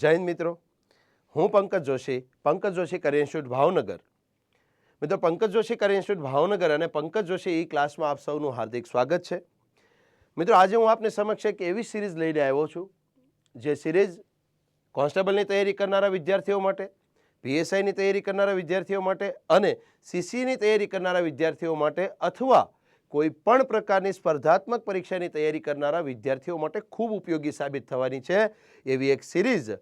હિન્દ મિત્રો. હું Pankaj Joshi. Pankaj Joshi Career Institute Bhavnagar. મિત્રો, પંકજ જોશી કરિયર ઇન્સ્ટિટ્યૂટ ભાવનગર અને પંકજ જોશી ઈ ક્લાસમાં આપ સૌનું હાર્દિક સ્વાગત છે. મિત્રો, આજે હું આપને સમક્ષ એક એવી સિરીઝ લઈને આવ્યો છું, જે સિરીઝ કોન્સ્ટેબલની તૈયારી કરનારા વિદ્યાર્થીઓ માટે, પીએસઆઈની તૈયારી કરનારા વિદ્યાર્થીઓ માટે અને સીસીની તૈયારી કરનારા વિદ્યાર્થીઓ માટે અથવા કોઈ પણ પ્રકારની સ્પર્ધાત્મક પરીક્ષાની તૈયારી કરનારા વિદ્યાર્થીઓ માટે ખૂબ ઉપયોગી સાબિત થવાની છે. એવી એક સિરીઝ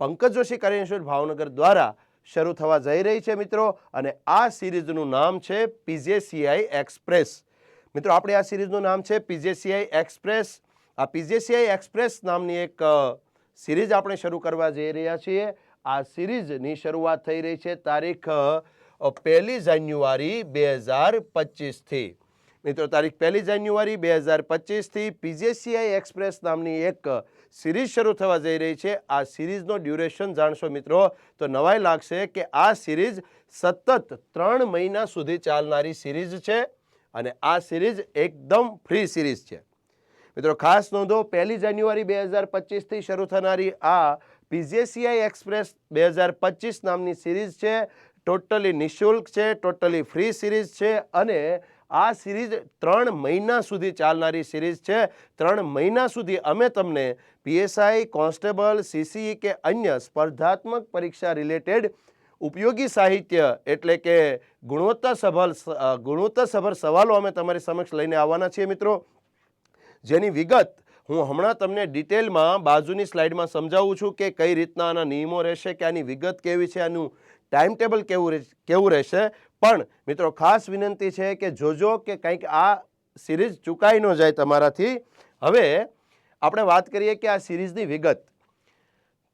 પંકજ જોશી કરિયર ભાવનગર દ્વારા શરૂ થવા જઈ રહી છે મિત્રો અને આ સિરીઝનું નામ છે પીજેસીઆઈ એક્સપ્રેસ. મિત્રો, આપણે આ સિરીઝનું નામ છે પીજેસીઆઈ એક્સપ્રેસ. આ પીજેસીઆઈ એક્સપ્રેસ નામની એક સિરીઝ આપણે શરૂ કરવા જઈ રહ્યા છીએ. આ સિરીઝની શરૂઆત થઈ રહી છે તારીખ પહેલી જાન્યુઆરી બે હજાર પચીસથી મિત્રો, તારીખ પહેલી જાન્યુઆરી બે હજાર પચીસથી પીજેસીઆઈ એક્સપ્રેસ નામની એક સિરીઝ શરૂ થવા જઈ રહી છે. આ સિરીઝનો ડ્યુરેશન જાણશો મિત્રો તો નવાઈ લાગશે કે આ સિરીઝ સતત ત્રણ મહિના સુધી ચાલનારી સિરીઝ છે અને આ સિરીઝ એકદમ ફ્રી સિરીઝ છે. મિત્રો, ખાસ નોંધો, પહેલી જાન્યુઆરી બે હજાર પચીસથી શરૂ થનારી આ પીજેસીઆઈ એક્સપ્રેસ બે હજાર પચીસ નામની સિરીઝ છે. ટોટલી નિઃશુલ્ક છે, ટોટલી ફ્રી સિરીઝ છે અને આ સિરીઝ ત્રણ મહિના સુધી ચાલનારી સિરીઝ છે. ત્રણ મહિના સુધી અમે તમને પીએસઆઈ, કોન્સ્ટેબલ, સીસીઈ કે અન્ય સ્પર્ધાત્મક પરીક્ષા રિલેટેડ ઉપયોગી સાહિત્ય એટલે કે ગુણવત્તાસભર ગુણવત્તાસભર સવાલો અમે તમારી સમક્ષ લઈને આવવાના છીએ મિત્રો. જેની વિગત હું હમણાં તમને ડિટેલમાં બાજુની સ્લાઇડમાં સમજાવું છું કે કઈ રીતના આના નિયમો રહેશે, કે આની વિગત કેવી છે, આનું ટાઈમ ટેબલ કેવું કેવું રહેશે? પણ મિત્રો, ખાસ વિનંતી છે કે જોજો કે કંઈક આ સિરીઝ ચૂકાઈ ન જાય તમારાથી. હવે આપણે વાત કરીએ કે આ સિરીઝની વિગત.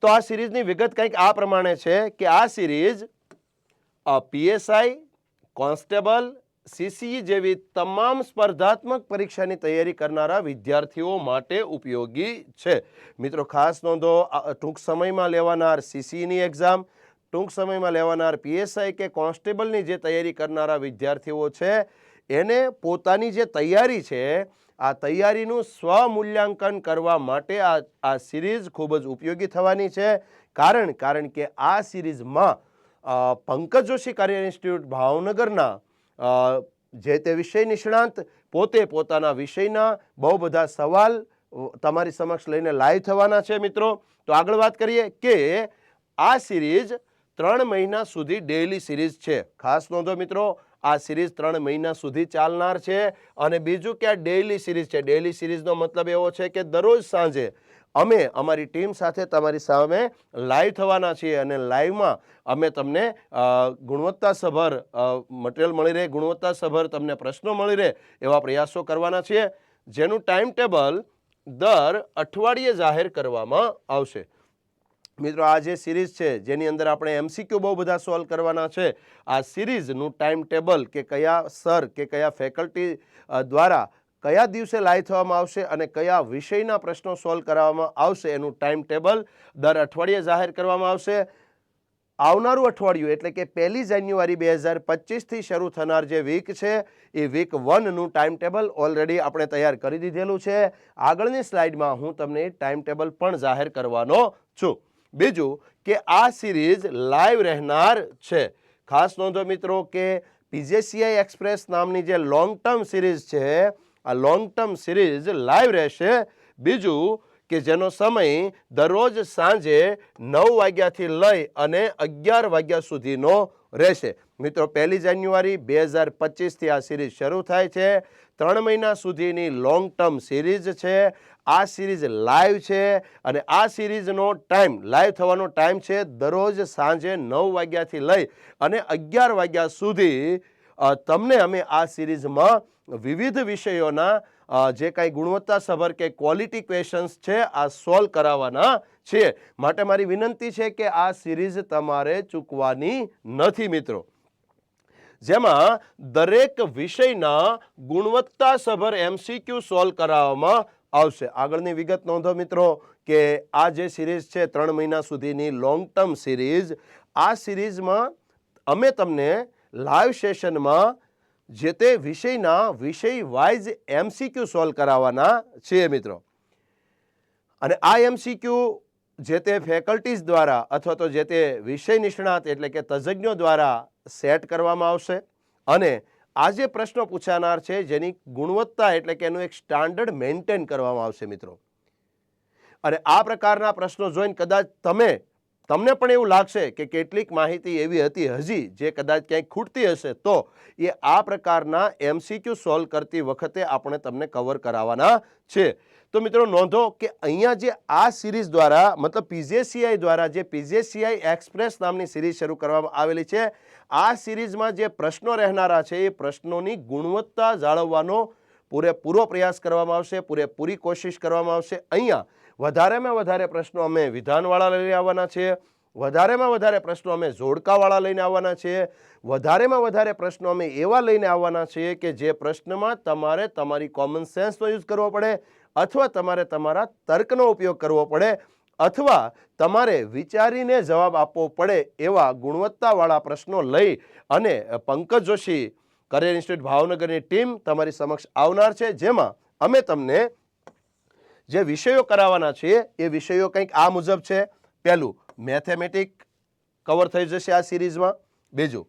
તો આ સિરીઝની વિગત કંઈક આ પ્રમાણે છે કે આ સિરીઝ પીએસઆઈ કોન્સ્ટેબલ સીસીઈ જેવી તમામ સ્પર્ધાત્મક પરીક્ષાની તૈયારી કરનારા વિદ્યાર્થીઓ માટે ઉપયોગી છે. મિત્રો, ખાસ નોંધો ટૂંક સમયમાં લેવાનાર સીસીઈની એક્ઝામ ટૂંક સમયમાં લેવાનાર પીએસઆઈ કે કોન્સ્ટેબલની જે તૈયારી કરનારા વિદ્યાર્થીઓ છે, એને પોતાની જે તૈયારી છે, આ તૈયારીનું સ્વમૂલ્યાંકન કરવા માટે આ આ સિરીઝ ખૂબ જ ઉપયોગી થવાની છે. કારણ કારણ કે આ સિરીઝમાં પંકજ જોશી કરિયર ઇન્સ્ટિટ્યૂટ ભાવનગરના જે તે વિષય નિષ્ણાંત, પોતે પોતાના વિષયના બહુ બધા સવાલ તમારી સમક્ષ લઈને લાઈવ થવાના છે મિત્રો. તો આગળ વાત કરીએ કે આ સિરીઝ ત્રણ મહિના સુધી ડેઇલી સિરીઝ છે. ખાસ નોંધો મિત્રો, આ સિરીઝ ત્રણ મહિના સુધી ચાલનાર છે અને બીજું કે આ ડેઇલી સિરીઝ છે. ડેઇલી સિરીઝનો મતલબ એવો છે કે દરરોજ સાંજે અમે, અમારી ટીમ સાથે તમારી સામે લાઈવ થવાના છીએ અને લાઈવમાં અમે તમને ગુણવત્તાસભર મટીરિયલ મળી રહે, ગુણવત્તાસભર તમને પ્રશ્નો મળી રહે એવા પ્રયાસો કરવાના છીએ. જેનું ટાઈમ ટેબલ દર અઠવાડિયે જાહેર કરવામાં આવશે. મિત્રો, આ જે સિરીઝ છે, જેની અંદર આપણે એમસીક્યુ બહુ બધા સોલ્વ કરવાના છે, આ સિરીઝનું ટાઈમ ટેબલ કે કયા સર કે કયા ફેકલ્ટી દ્વારા કયા દિવસે લાઈ થવામાં આવશે અને કયા વિષયના પ્રશ્નો સોલ્વ કરવામાં આવશે, એનું ટાઈમ ટેબલ દર અઠવાડિયે જાહેર કરવામાં આવશે. આવનારું અઠવાડિયું, એટલે કે પહેલી જાન્યુઆરી બે હજાર પચીસથી શરૂ થનાર જે વીક છે, એ વીક વનનું ટાઈમ ટેબલ ઓલરેડી આપણે તૈયાર કરી દીધેલું છે. આગળની સ્લાઇડમાં હું તમને ટાઈમ ટેબલ પણ જાહેર કરવાનો છું. બીજું કે આ સિરીઝ લાઈવ રહેનાર છે. ખાસ નોંધો મિત્રો કે પીજેસીઆઈ એક્સપ્રેસ નામની જે લોંગ ટર્મ સિરીઝ છે, આ લોંગ ટર્મ સિરીઝ લાઈવ રહેશે. બીજું કે જેનો સમય દરરોજ સાંજે નવ વાગ્યાથી લઈ અને અગિયાર વાગ્યા સુધીનો રહેશે. મિત્રો, પહેલી જાન્યુઆરી બે હજાર પચીસથી આ સિરીઝ શરૂ થાય છે. ત્રણ મહિના સુધીની લોંગ ટર્મ સિરીઝ છે. આ સિરીઝ લાઈવ છે અને આ સિરીઝનો ટાઈમ, લાઈવ થવાનો ટાઈમ છે દરરોજ સાંજે નવ વાગ્યાથી લઈ અને અગિયાર વાગ્યા સુધી તમને અમે આ સિરીઝમાં વિવિધ વિષયોના જે કાંઈ ગુણવત્તાસભર કે ક્વોલિટી ક્વેશ્ચન્સ છે આ સોલ્વ કરાવવાના છે. માટે મારી વિનંતી છે કે આ સિરીઝ તમારે ચૂકવાની નથી મિત્રો. જેમાં દરેક વિષયના ગુણવત્તાસભર એમસીક્યુ સોલ્વ કરાવવામાં આવશે. આગળની વિગત નોંધો મિત્રો કે આ જે સિરીઝ છે ત્રણ મહિના સુધીની લોંગ ટર્મ સિરીઝ, આ સિરીઝમાં અમે તમને લાઈવ સેશનમાં જે તે વિષયના વિષય વાઇઝ એમસીક્યુ સોલ્વ કરાવવાના છીએ મિત્રો. અને આ એમસીક્યુ જે તે ફેકલ્ટીઝ દ્વારા અથવા તો જે તે વિષય નિષ્ણાત એટલે કે તજજ્ઞો દ્વારા સેટ કરવામાં આવશે. અને આ જે પ્રશ્નો પૂછાનાર છે, જેની ગુણવત્તા એટલે કે એનું એક સ્ટાન્ડર્ડ મેન્ટેન કરવામાં આવશે મિત્રો. અને આ પ્રકારના પ્રશ્નો જોઈને કદાચ તમે, તમને પણ એવું લાગશે કે કેટલીક માહિતી એવી હતી હજી જે કદાચ ક્યાંય ખૂટતી હશે, તો એ આ પ્રકારના એમસીક્યુ સોલ્વ કરતી વખતે આપણે તમને કવર કરાવવાના છે. તો મિત્રો, નોંધો કે અહીંયા જે આ સિરીઝ દ્વારા, મતલબ પીજેસીઆઈ દ્વારા જે પીજેસીઆઈ એક્સપ્રેસ નામની સિરીઝ શરૂ કરવામાં આવેલી છે આ સિરીઝમાં જે પ્રશ્નો રહેનારા છે, એ પ્રશ્નોની ગુણવત્તા જાળવવાનો પૂરેપૂરો પ્રયાસ કરવામાં આવશે, પૂરેપૂરી કોશિશ કરવામાં આવશે. અહીંયા વધારેમાં વધારે પ્રશ્નો અમે વિધાનવાળા લઈને આવવાના છીએ વધારેમાં વધારે પ્રશ્નો અમે જોડકાવાળા લઈને આવવાના છીએ વધારેમાં વધારે પ્રશ્નો અમે એવા લઈને આવવાના છીએ કે જે પ્રશ્નમાં તમારે તમારી કોમન સેન્સનો યુઝ કરવો પડે અથવા તમારે તમારા તર્કનો ઉપયોગ કરવો પડે. અથવા તમારે વિચારીને જવાબ આપવો પડે એવા ગુણવત્તાવાળા પ્રશ્નો લઈ અને પંકજ જોશી, કરિયર ઇન્સ્ટિટ્યૂટ ભાવનગરની ટીમ તમારી સમક્ષ આવનાર છે, જેમાં અમે તમને જે વિષયો કરાવવાના છીએ, એ વિષયો કંઈક આ મુજબ છે. પહેલું, મેથેમેટિક કવર થઈ જશે આ સિરીઝમાં. બીજું,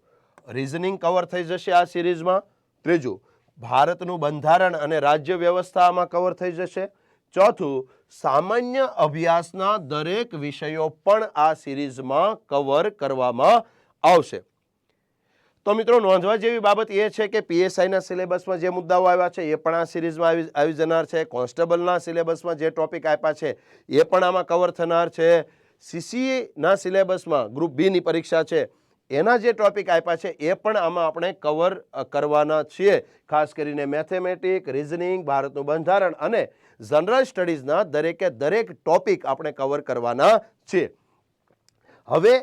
રિઝનિંગ કવર થઈ જશે આ સિરીઝમાં. ત્રીજું, ભારતનું બંધારણ અને રાજ્ય વ્યવસ્થા આમાં કવર થઈ જશે. ચોથું, સામાન્ય અભ્યાસના દરેક વિષયો પણ આ સિરીઝમાં કવર કરવામાં આવશે. તો મિત્રો, નોંધવા જેવી બાબત એ છે કે પીએસઆઈના સિલેબસમાં જે મુદ્દાઓ આવ્યા છે, એ પણ આ સિરીઝમાં આવી આવી જનાર છે. કોન્સ્ટેબલના સિલેબસમાં જે ટોપિક આપ્યા છે, એ પણ આમાં કવર થનાર છે. સીસીએના સિલેબસમાં ગ્રુપ બીની પરીક્ષા છે, એના જે ટોપિક આપ્યા છે, એ પણ આમાં આપણે કવર કરવાના છીએ. ખાસ કરીને મેથેમેટિક, રિઝનિંગ, ભારતનું બંધારણ અને જનરલ સ્ટડીઝના દરેકે દરેક ટોપિક આપણે કવર કરવાના છે. હવે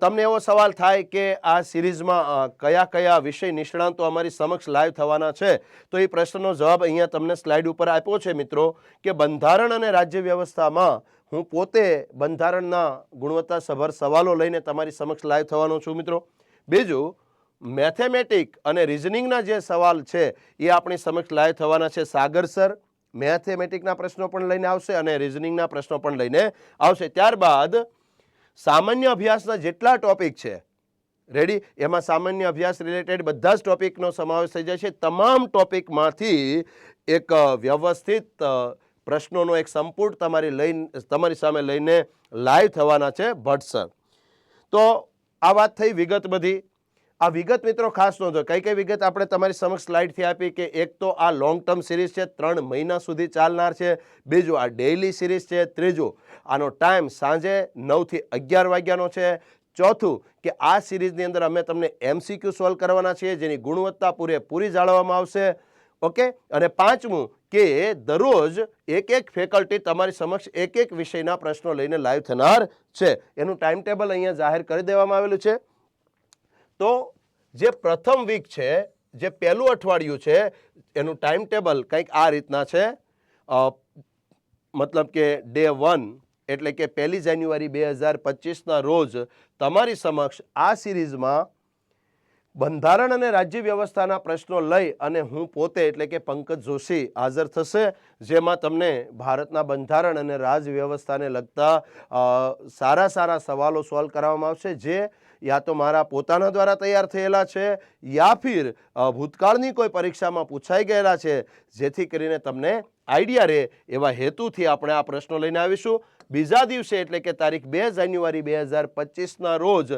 તમને એવો સવાલ થાય કે આ સિરીઝમાં કયા કયા વિષય નિષ્ણાંતો અમારી સમક્ષ લાઈવ થવાના છે, તો એ પ્રશ્નનો જવાબ અહીંયા તમને સ્લાઇડ ઉપર આપ્યો છે મિત્રો, કે બંધારણ અને રાજ્ય વ્યવસ્થામાં હું પોતે બંધારણના ગુણવત્તાસભર સવાલો લઈને તમારી સમક્ષ લાઈવ થવાનો છું મિત્રો. બીજું, મેથેમેટિક અને રિઝનિંગના જે સવાલ છે, એ આપણી સમક્ષ લાઈવ થવાના છે. સાગર સર મેથેમેટિકના પ્રશ્નો પણ લઈને આવશે અને રિઝનિંગના પ્રશ્નો પણ લઈને આવશે. ત્યારબાદ સામાન્ય અભ્યાસના જેટલા ટોપિક છે, રેડી? એમાં સામાન્ય અભ્યાસ રિલેટેડ બધા જ ટોપિકનો સમાવેશ થઈ જાય છે. તમામ ટોપિકમાંથી એક વ્યવસ્થિત પ્રશ્નોનો એક સંપૂર્ણ તમારી લઈને, તમારી સામે લઈને લાઈવ થવાના છે ભટ્ટ સર. તો આ વાત થઈ વિગત બધી. આ વિગત મિત્રો ખાસ નોંધો. કઈ કઈ વિગત આપણે તમારી સમક્ષ સ્લાઇડથી આપી કે એક તો આ લોંગ ટર્મ સિરીઝ છે, ત્રણ મહિના સુધી ચાલનાર છે, બીજું આ ડેઇલી સિરીઝ છે, ત્રીજું આનો ટાઈમ સાંજે નવથી અગિયાર વાગ્યાનો છે, ચોથું કે આ સિરીઝની અંદર અમે તમને એમસીક્યુ સોલ્વ કરવાના છીએ, જેની ગુણવત્તા પૂરેપૂરી જાળવવામાં આવશે. ઓકે? અને પાંચમું કે દરરોજ એક એક ફેકલ્ટી તમારી સમક્ષ એક એક વિષયના પ્રશ્નો લઈને લાઈવ થનાર છે. એનું ટાઈમ ટેબલ અહીંયા જાહેર કરી દેવામાં આવેલું છે. તો જે પ્રથમ વીક છે, જે પહેલું અઠવાડિયું છે, એનું ટાઈમ ટેબલ કંઈક આ રીતના છે. મતલબ કે ડે વન એટલે કે પહેલી જાન્યુઆરી બે હજાર પચીસના રોજ તમારી સમક્ષ આ સિરીઝમાં બંધારણ અને રાજ્ય વ્યવસ્થાના પ્રશ્નો લઈ અને હું પોતે એટલે કે પંકજ જોશી હાજર થશે, જેમાં તમને ભારતના બંધારણ અને રાજ વ્યવસ્થાને લગતા સારા સારા સવાલો સોલ્વ કરવામાં આવશે, જે યા તો મારા પોતાના દ્વારા તૈયાર થયેલા છે, યા ફિર ભૂતકાળની કોઈ પરીક્ષામાં પૂછાઈ ગયેલા છે, જેથી કરીને તમને આઈડિયા રહે એવા હેતુથી આપણે આ પ્રશ્નો લઈને આવીશું. બીજા દિવસે એટલે કે તારીખ બે જાન્યુઆરી બે હજાર પચીસના રોજ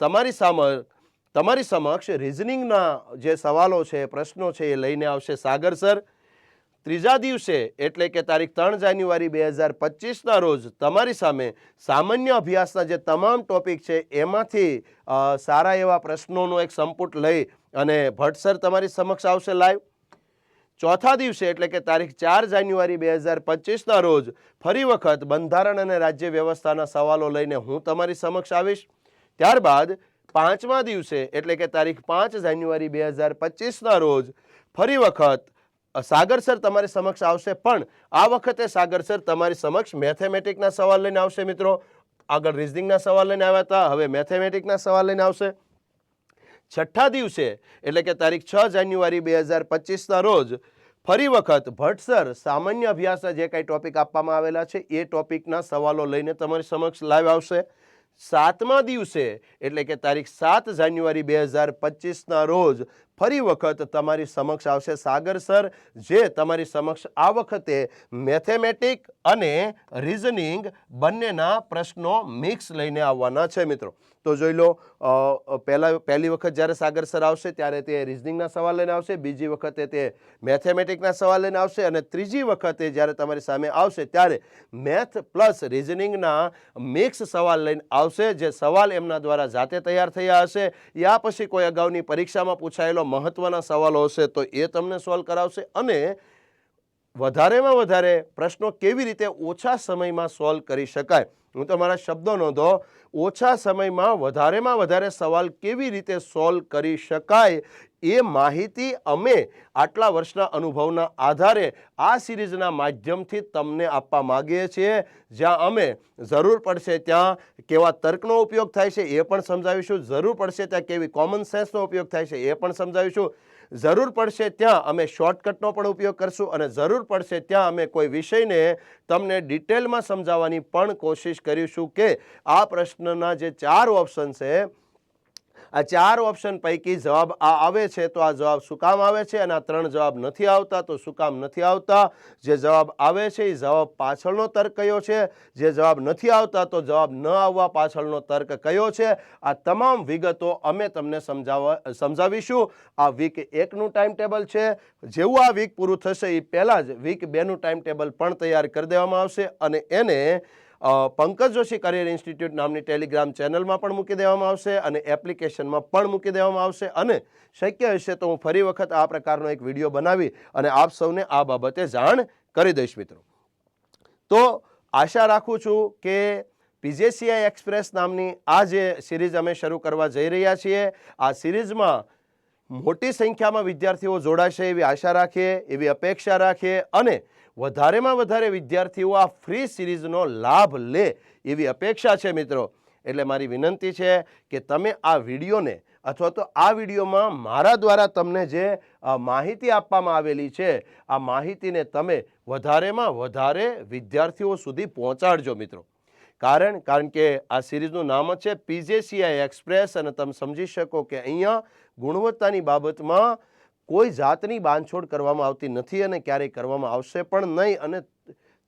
તમારી સામે, તમારી સમક્ષ રિઝનિંગના જે સવાલો છે, પ્રશ્નો છે એ લઈને આવશે સાગર સર. ત્રીજા દિવસે, એટલે કે તારીખ ત્રણ જાન્યુઆરી બે હજાર પચીસના રોજ, તમારી સામે સામાન્ય અભ્યાસના જે તમામ ટોપિક છે, એમાંથી સારા એવા પ્રશ્નોનો એક સંપુટ લઈ અને ભટ્ટ તમારી સમક્ષ આવશે લાઈવ. ચોથા દિવસે, એટલે કે તારીખ ચાર જાન્યુઆરી બે હજાર પચીસના રોજ, ફરી વખત બંધારણ અને રાજ્ય વ્યવસ્થાના સવાલો લઈને હું તમારી સમક્ષ આવીશ. ત્યારબાદ, પાંચમા દિવસે, એટલે કે તારીખ પાંચ જાન્યુઆરી બે હજાર પચીસના રોજ, ફરી વખત સાગર સર તમારી સમક્ષ આવશે, પણ આ વખતે સાગર સર તમારી સમક્ષ મેથેમેટિકના સવાલ લઈને આવશે મિત્રો. આગળ રિઝનિંગના સવાલ લઈને આવ્યા હતા, હવે મેથેમેટિકના સવાલ લઈને આવશે. છઠ્ઠા દિવસે, એટલે કે તારીખ છ જાન્યુઆરી બે હજાર પચીસના રોજ, ફરી વખત ભટ્ટ સામાન્ય અભ્યાસના જે કાંઈ ટોપિક આપવામાં આવેલા છે, એ ટોપિકના સવાલો લઈને તમારી સમક્ષ લાઈવ આવશે. સાતમા દિવસે, એટલે કે તારીખ સાત જાન્યુઆરી બે હજાર પચીસના રોજ ફરી વખત તમારી સમક્ષ આવશે સાગર સર, જે તમારી સમક્ષ આ વખતે મેથેમેટિક અને રિઝનિંગ બંનેના પ્રશ્નો મિક્સ લઈને આવવાના છે મિત્રો. તો જોઈ લો પહેલાં, પહેલા વખત જ્યારે સાગર સર આવશે ત્યારે તે રિઝનિંગના સવાલ લઈને આવશે, બીજી વખતે તે મેથેમેટિકના સવાલ લઈને આવશે અને ત્રીજી વખતે જ્યારે તમારી સામે આવશે ત્યારે મેથ પ્લસ રિઝનિંગના મિક્સ સવાલ લઈને આવશે, જે સવાલ એમના દ્વારા જાતે તૈયાર થયા હશે. યા પછી કોઈ અગાઉની પરીક્ષામાં પૂછાયેલો મહત્વના સવાલો હશે તો એ તમને સોલ્વ કરાવશે. અને વધારેમાં વધારે પ્રશ્નો કેવી રીતે ઓછા સમયમાં સોલ્વ કરી શકાય? હું તમારા શબ્દો નોંધો. ઓછા સમયમાં વધારેમાં વધારે સવાલ કેવી રીતે સોલ્વ કરી શકાય? એ માહિતી અમે આટલા વર્ષના અનુભવના આધારે આ સિરીઝના માધ્યમથી તમને આપવા માગીએ છીએ. જ્યાં અમે જરૂર પડશે ત્યાં કેવા તર્કનો ઉપયોગ થાય છે એ પણ સમજાવીશું. જરૂર પડશે ત્યાં કેવી કોમન સેન્સનો ઉપયોગ થાય છે એ પણ સમજાવીશું. જરૂર પડશે ત્યાં અમે શોર્ટકટનો પણ ઉપયોગ કરશું અને જરૂર પડશે ત્યાં અમે કોઈ વિષયને તમને ડિટેલમાં સમજાવવાની પણ કોશિશ કરીશું કે આ પ્રશ્નના જે ચાર ઓપ્શન છે આ ચાર ઓપ્શન પૈકી જવાબ આ આવે છે, તો આ જવાબ શું કામ આવે છે? અને આ ત્રણ જવાબ નથી આવતા, તો શું કામ નથી આવતા? જે જવાબ આવે છે, એ જવાબ પાછળનો તર્ક કયો છે? જે જવાબ નથી આવતા, તો જવાબ ન આવવા પાછળનો તર્ક કયો છે? આ તમામ વિગતો અમે તમને સમજાવવા સમજાવીશું. આ વીક એકનું ટાઈમ ટેબલ છે. જેવું આ વીક પૂરું થશે, એ પહેલાં જ વીક બેનું ટાઈમ ટેબલ પણ તૈયાર કરી દેવામાં આવશે. અને એને પંકજ જોશી કરિયર ઇન્સ્ટિટ્યૂટ નામની ટેલિગ્રામ ચેનલમાં પણ મૂકી દેવામાં આવશે અને એપ્લિકેશનમાં પણ મૂકી દેવામાં આવશે અને શક્ય હશે તો હું ફરી વખત આ પ્રકારનો એક વીડિયો બનાવી અને આપ સૌને આ બાબતે જાણ કરી દઈશ મિત્રો. તો આશા રાખું છું કે પીજેસીઆઈ એક્સપ્રેસ નામની આ જે સિરીઝ અમે શરૂ કરવા જઈ રહ્યા છીએ, આ સિરીઝમાં મોટી સંખ્યામાં વિદ્યાર્થીઓ જોડાશે એવી આશા રાખીએ, એવી અપેક્ષા રાખીએ અને વધારેમાં વધારે વિદ્યાર્થીઓ આ ફ્રી સિરીઝનો લાભ લે એવી અપેક્ષા છે મિત્રો. એટલે મારી વિનંતી છે કે તમે આ વિડીયોને અથવા તો આ વિડીયોમાં મારા દ્વારા તમને જે માહિતી આપવામાં આવેલી છે, આ માહિતીને તમે વધારેમાં વધારે વિદ્યાર્થીઓ સુધી પહોંચાડજો મિત્રો. કારણ કારણ કે આ સિરીઝનું નામ જ છે પીજેસીઆઈ એક્સપ્રેસ અને તમે સમજી શકો કે અહીંયા ગુણવત્તાની બાબતમાં કોઈ જાતની બાંધછોડ કરવામાં આવતી નથી અને ક્યારેય કરવામાં આવશે પણ નહીં. અને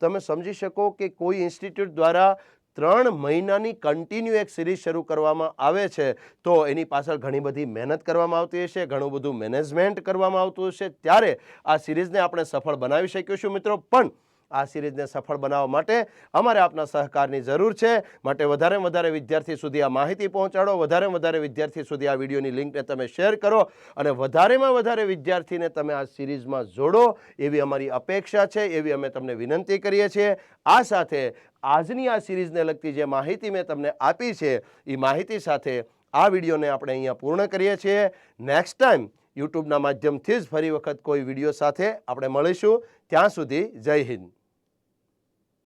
તમે સમજી શકો કે કોઈ ઇન્સ્ટિટ્યૂટ દ્વારા ત્રણ મહિનાની કન્ટિન્યુ એક સિરીઝ શરૂ કરવામાં આવે છે, તો એની પાછળ ઘણી બધી મહેનત કરવામાં આવતી હશે, ઘણું બધું મેનેજમેન્ટ કરવામાં આવતું હશે. ત્યારે આ સિરીઝને આપણે સફળ બનાવી શકીશું મિત્રો. પણ આ સિરીઝને સફળ બનાવવા માટે અમારે આપના સહકારની જરૂર છે. માટે વધારે વધારે વિદ્યાર્થી સુધી આ માહિતી પહોંચાડો. વધારે વધારે વિદ્યાર્થી સુધી આ વિડીયોની લિંકને તમે શેર કરો અને વધારેમાં વધારે વિદ્યાર્થીને તમે આ સિરીઝમાં જોડો એવી અમારી અપેક્ષા છે. એવી અમે તમને વિનંતી કરીએ છીએ. આ સાથે આજની આ સિરીઝને લગતી જે માહિતી મેં તમને આપી છે એ માહિતી સાથે આ વિડીયોને આપણે અહીંયા પૂર્ણ કરીએ છીએ. નેક્સ્ટ ટાઈમ યુટ્યુબના માધ્યમથી જ ફરી વખત કોઈ વીડિયો સાથે આપણે મળીશું. ત્યાં સુધી જય હિન્દ.